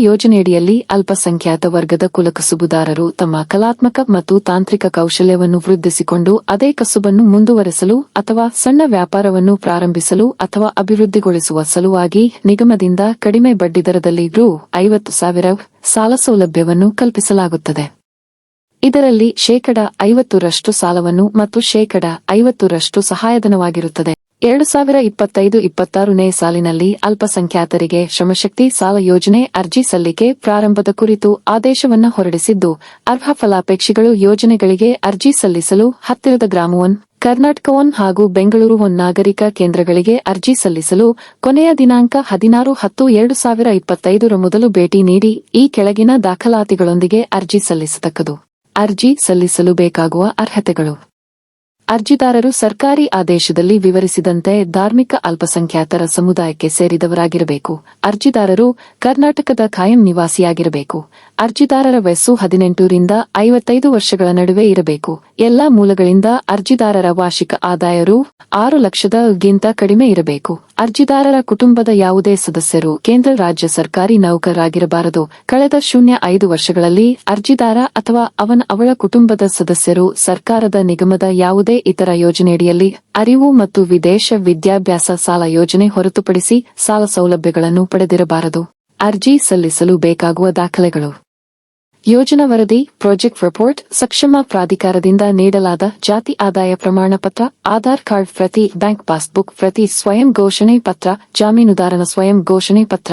ಯೋಜನೆಯಡಿಯಲ್ಲಿ ಅಲ್ಪಸಂಖ್ಯಾತ ವರ್ಗದ ಕುಲಕಸುಬುದಾರರು ತಮ್ಮ ಕಲಾತ್ಮಕ ಮತ್ತು ತಾಂತ್ರಿಕ ಕೌಶಲ್ಯವನ್ನು ವೃದ್ಧಿಸಿಕೊಂಡು ಅದೇ ಕಸುಬನ್ನು ಮುಂದುವರೆಸಲು ಅಥವಾ ಸಣ್ಣ ವ್ಯಾಪಾರವನ್ನು ಪ್ರಾರಂಭಿಸಲು ಅಥವಾ ಅಭಿವೃದ್ಧಿಗೊಳಿಸುವ ಸಲುವಾಗಿ ನಿಗಮದಿಂದ ಕಡಿಮೆ ಬಡ್ಡಿದರದಲ್ಲಿ ರೂ ಐವತ್ತು ಸಾವಿರ ಸಾಲ ಸೌಲಭ್ಯವನ್ನು ಕಲ್ಪಿಸಲಾಗುತ್ತದೆ. ಇದರಲ್ಲಿ ಶೇಕಡ ಐವತ್ತರಷ್ಟು ಸಾಲವನ್ನು ಮತ್ತು ಶೇಕಡ ಐವತ್ತರಷ್ಟು ಸಹಾಯಧನವಾಗಿರುತ್ತದೆ. ಎರಡು ಸಾವಿರ ಇಪ್ಪತ್ತೈದು ಇಪ್ಪತ್ತಾರನೇ ಸಾಲಿನಲ್ಲಿ ಅಲ್ಪಸಂಖ್ಯಾತರಿಗೆ ಶ್ರಮಶಕ್ತಿ ಸಾಲ ಯೋಜನೆ ಅರ್ಜಿ ಸಲ್ಲಿಕೆ ಪ್ರಾರಂಭದ ಕುರಿತು ಆದೇಶವನ್ನು ಹೊರಡಿಸಿದ್ದು, ಅರ್ಹ ಫಲಾಪೇಕ್ಷಿಗಳು ಯೋಜನೆಗಳಿಗೆ ಅರ್ಜಿ ಸಲ್ಲಿಸಲು ಹತ್ತಿರದ ಗ್ರಾಮವನ್ ಕರ್ನಾಟಕ ಒನ್ ಹಾಗೂ ಬೆಂಗಳೂರು ಒನ್ ನಾಗರಿಕ ಕೇಂದ್ರಗಳಿಗೆ ಅರ್ಜಿ ಸಲ್ಲಿಸಲು ಕೊನೆಯ ದಿನಾಂಕ ಹದಿನಾರು ಹತ್ತು ಎರಡು ಸಾವಿರ ಇಪ್ಪತ್ತೈದರ ಮೊದಲು ಭೇಟಿ ನೀಡಿ ಈ ಕೆಳಗಿನ ದಾಖಲಾತಿಗಳೊಂದಿಗೆ ಅರ್ಜಿ ಸಲ್ಲಿಸತಕ್ಕದು. ಅರ್ಜಿ ಸಲ್ಲಿಸಲು ಬೇಕಾಗುವ ಅರ್ಹತೆಗಳು. ಅರ್ಜಿದಾರರು ಸರ್ಕಾರಿ ಆದೇಶದಲ್ಲಿ ವಿವರಿಸಿದಂತೆ ಧಾರ್ಮಿಕ ಅಲ್ಪಸಂಖ್ಯಾತರ ಸಮುದಾಯಕ್ಕೆ ಸೇರಿದವರಾಗಿರಬೇಕು. ಅರ್ಜಿದಾರರು ಕರ್ನಾಟಕದ ಖಾಯಂ ನಿವಾಸಿಯಾಗಿರಬೇಕು. ಅರ್ಜಿದಾರರ ವಯಸ್ಸು ಹದಿನೆಂಟರಿಂದ ಐವತ್ತೈದು ವರ್ಷಗಳ ನಡುವೆ ಇರಬೇಕು. ಎಲ್ಲಾ ಮೂಲಗಳಿಂದ ಅರ್ಜಿದಾರರ ವಾರ್ಷಿಕ ಆದಾಯರು ಆರು ಲಕ್ಷದಗಿಂತ ಕಡಿಮೆ ಇರಬೇಕು. ಅರ್ಜಿದಾರರ ಕುಟುಂಬದ ಯಾವುದೇ ಸದಸ್ಯರು ಕೇಂದ್ರ ರಾಜ್ಯ ಸರ್ಕಾರಿ ನೌಕರರಾಗಿರಬಾರದು. ಕಳೆದ ಶೂನ್ಯ ಐದು ವರ್ಷಗಳಲ್ಲಿ ಅರ್ಜಿದಾರ ಅಥವಾ ಅವನ ಅವಳ ಕುಟುಂಬದ ಸದಸ್ಯರು ಸರ್ಕಾರದ ನಿಗಮದ ಯಾವುದೇ ಇತರ ಯೋಜನೆಯಡಿಯಲ್ಲಿ ಅರಿವು ಮತ್ತು ವಿದೇಶ ವಿದ್ಯಾಭ್ಯಾಸ ಸಾಲ ಯೋಜನೆ ಹೊರತುಪಡಿಸಿ ಸಾಲ ಸೌಲಭ್ಯಗಳನ್ನು ಪಡೆದಿರಬಾರದು. ಅರ್ಜಿ ಸಲ್ಲಿಸಲು ಬೇಕಾಗುವ ದಾಖಲೆಗಳು. ಯೋಜನಾ ವರದಿ, ಪ್ರಾಜೆಕ್ಟ್ ರಿಪೋರ್ಟ್, ಸಕ್ಷಮ ಪ್ರಾಧಿಕಾರದಿಂದ ನೀಡಲಾದ ಜಾತಿ ಆದಾಯ ಪ್ರಮಾಣ ಪತ್ರ, ಆಧಾರ್ ಕಾರ್ಡ್ ಪ್ರತಿ ಬ್ಯಾಂಕ್ ಪಾಸ್ಬುಕ್ ಪ್ರತಿ ಸ್ವಯಂ ಘೋಷಣೆ ಪತ್ರ, ಜಾಮೀನುದಾರನ ಸ್ವಯಂ ಘೋಷಣೆ ಪತ್ರ.